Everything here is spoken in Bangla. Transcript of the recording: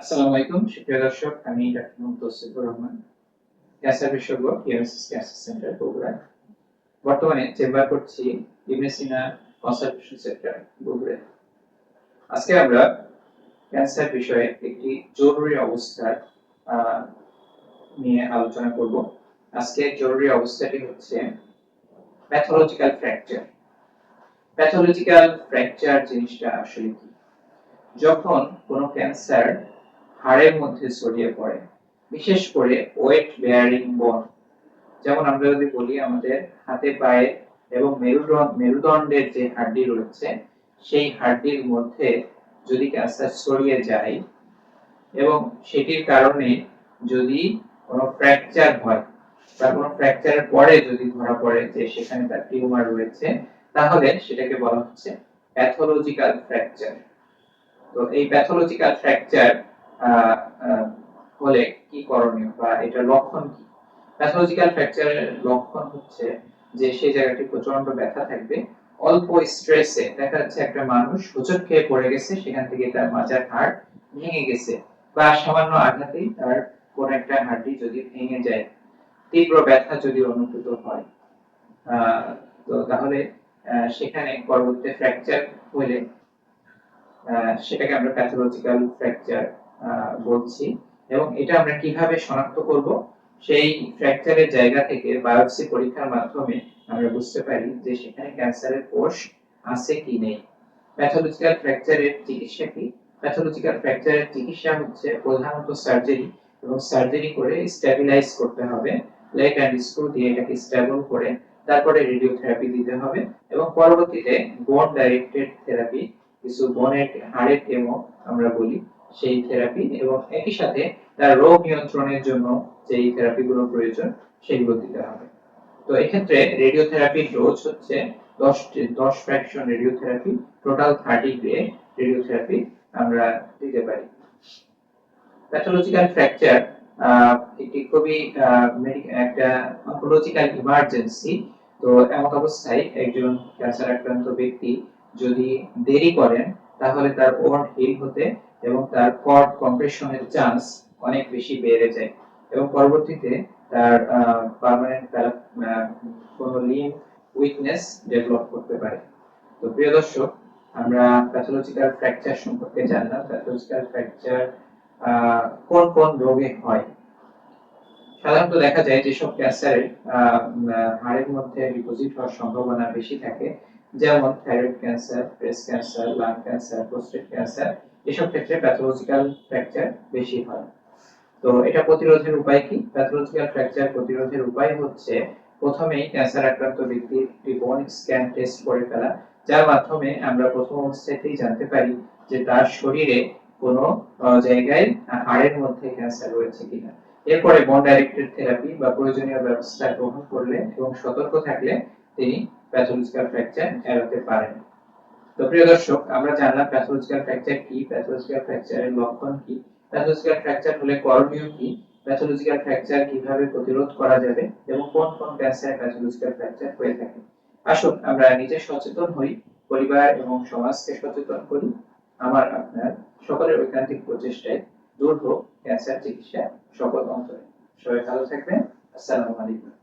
আসসালামু আলাইকুম দর্শক আমি ডাক্তার রহমান ক্যান্সার বিশেষজ্ঞ ক্যান্সার সেন্টার বগুড়া বর্তমানে চেম্বার করছি কনসালটেশন সেন্টার বগুড়া আজকে আমরা ক্যান্সার বিষয়ে একটি জরুরি অবস্থার আহ, নিয়ে আলোচনা করব। আজকে জরুরি অবস্থাটি হচ্ছে প্যাথোলজিক্যাল ফ্র্যাকচার প্যাথোলজিক্যাল ফ্র্যাকচার জিনিসটা আসলে কি? যখন কোনো ক্যান্সার হাড়ের মধ্যে ছড়িয়ে পড়ে। বিশেষ করে ওয়েট বেয়ারিং বোন। যেমন আমরা যদি বলি, আমাদের হাতে পায়ে এবং মেরুদণ্ড, মেরুদণ্ডের যে হাড্ডি রয়েছে, সেই হাড্ডির মধ্যে যদি ক্যান্সার ছড়িয়ে যায় এবং সেটির কারণে যদি কোনো ফ্র্যাকচার হয় বা কোনো ফ্র্যাকচারের পরে যদি ধরা পড়ে যে সেখানে তার টিউমার রয়েছে, তাহলে সেটাকে বলা হচ্ছে প্যাথোলজিক্যাল ফ্র্যাকচার। তো এই প্যাথোলজিক্যাল ফ্র্যাকচার হলে কি করণীয় বা এটার লক্ষণ কি? প্যাথোলজিক্যাল ফ্র্যাকচারের লক্ষণ হচ্ছে যে সেই জায়গাটি প্রচণ্ড ব্যথা থাকবে, অল্প স্ট্রেসে দেখা যাচ্ছে একটা মানুষ হোঁচট খেয়ে পড়ে গেছে, সেখান থেকে তার মাজার হাড় ভেঙে গেছে বা সামান্য আঘাতেই তার কোন একটা হাড়টি যদি ভেঙে যায়, তীব্র ব্যথা যদি অনুভূত হয়। তো তাহলে সেখানে পরবর্তী ফ্র্যাকচার হলে সেটাকে আমরা প্যাথোলজিক্যাল ফ্র্যাকচার বলছি। এবং এটা আমরা কীভাবে শনাক্ত করব? সেই ফ্র্যাকচারের জায়গা থেকে বায়োপসি পরীক্ষার মাধ্যমে আমরা বুঝতে পারি যে সেখানে ক্যান্সারের কোষ আছে কি নেই। প্যাথোলজিক্যাল ফ্র্যাকচারের চিকিৎসা কি? প্যাথোলজিক্যাল ফ্র্যাকচারের চিকিৎসা হচ্ছে প্রধানত সার্জারি এবং সার্জারি করে স্ট্যাবিলাইজ করতে হবে। লেট অ্যান্ড স্ক্রু দিয়ে এটাকে স্টেবল করে তারপরে রেডিওথেরাপি দিতে হবে এবং পরবর্তীতে বোন ডাইরেক্টেড থেরাপি কিছু বোনের হাড়ের কেমো আমরা বলি। সেই থেরাপি এবং একই সাথে তার রোগ নিয়ন্ত্রণের জন্য যেই থেরাপিগুলো প্রয়োজন সেগুলো দিতে হবে। তো এক্ষেত্রে রেডিওথেরাপির ডোজ হচ্ছে দশ দশ fraction radiotherapy total thirty day radiotherapy আমরা দিতে পারি। প্যাথোলজিক্যাল ফ্র্যাকচার একটি খুবই একটা অনকোলজিক্যাল ইমার্জেন্সি তো এমন অবস্থায় একজন ক্যান্সার আক্রান্ত ব্যক্তি যদি দেরি করেন, তাহলে তার ওয়ার্ড হিল হতে এবং তার কর্ড কম্প্রেশনের চান্স অনেক বেশি বেড়ে যায়। এবং পরবর্তীতে তার পার্মানেন্ট কোনো লিম উইকনেস ডেভেলপ করতে পারে। তো প্রিয় দর্শক, আমরা প্যাথোলজিক্যাল ফ্র্যাকচার সম্পর্কে জানলাম। প্যাথোলজিক্যাল ফ্র্যাকচার কোন কোন রোগে হয়? সাধারণত দেখা যায় যেসব ক্যান্সারের হাড়ের মধ্যে ডিপোজিট হওয়ার সম্ভাবনা বেশি থাকে, যেমন thyroid cancer breast cancer lung cancer prostate cancer এসব ক্ষেত্রে প্যাথোলজিক্যাল ফ্র্যাকচার বেশি হয়। তো এটা প্রতিরোধের উপায় কি? প্যাথোলজিক্যাল ফ্র্যাকচার প্রতিরোধের উপায় হচ্ছে প্রথমেই ক্যান্সার আক্রান্ত ব্যক্তির একটি বোন স্ক্যান টেস্ট করে ফেলা, যার মাধ্যমে আমরা প্রথম অবস্থাতেই জানতে পারি যে তার শরীরে কোনো জায়গায় হাড়ের মধ্যে ক্যান্সার রয়েছে কিনা। এরপরে বন ডাইরেক্টেড থেরাপি বা প্রয়োজনীয় ব্যবস্থা গ্রহণ করলে এবং সতর্ক থাকলে তিনি প্যাথোলজিক্যাল ফ্র্যাকচার এড়াতে পারেন। তো প্রিয় দর্শক, আমরা জানলাম প্যাথোলজিক্যাল ফ্র্যাকচার কি, প্যাথোলজিক্যাল ফ্র্যাকচারের লক্ষণ কি, প্যাথোলজিক্যাল ফ্র্যাকচার হলে করণীয় কি, প্যাথোলজিক্যাল ফ্র্যাকচার কীভাবে প্রতিরোধ করা যাবে এবং কোন কোন ক্যান্সারে প্যাথোলজিক্যাল ফ্র্যাকচার হয়ে থাকে। আসুন, আমরা নিজে সচেতন হই, পরিবার এবং সমাজকে সচেতন করি। আমার, আপনার সকলের ঐকান্তিক প্রচেষ্টায় দূর হোক, ক্যান্সার চিকিৎসা সকল অন্তরে। সবাই ভালো থাকবেন। আসসালামু আলাইকুম।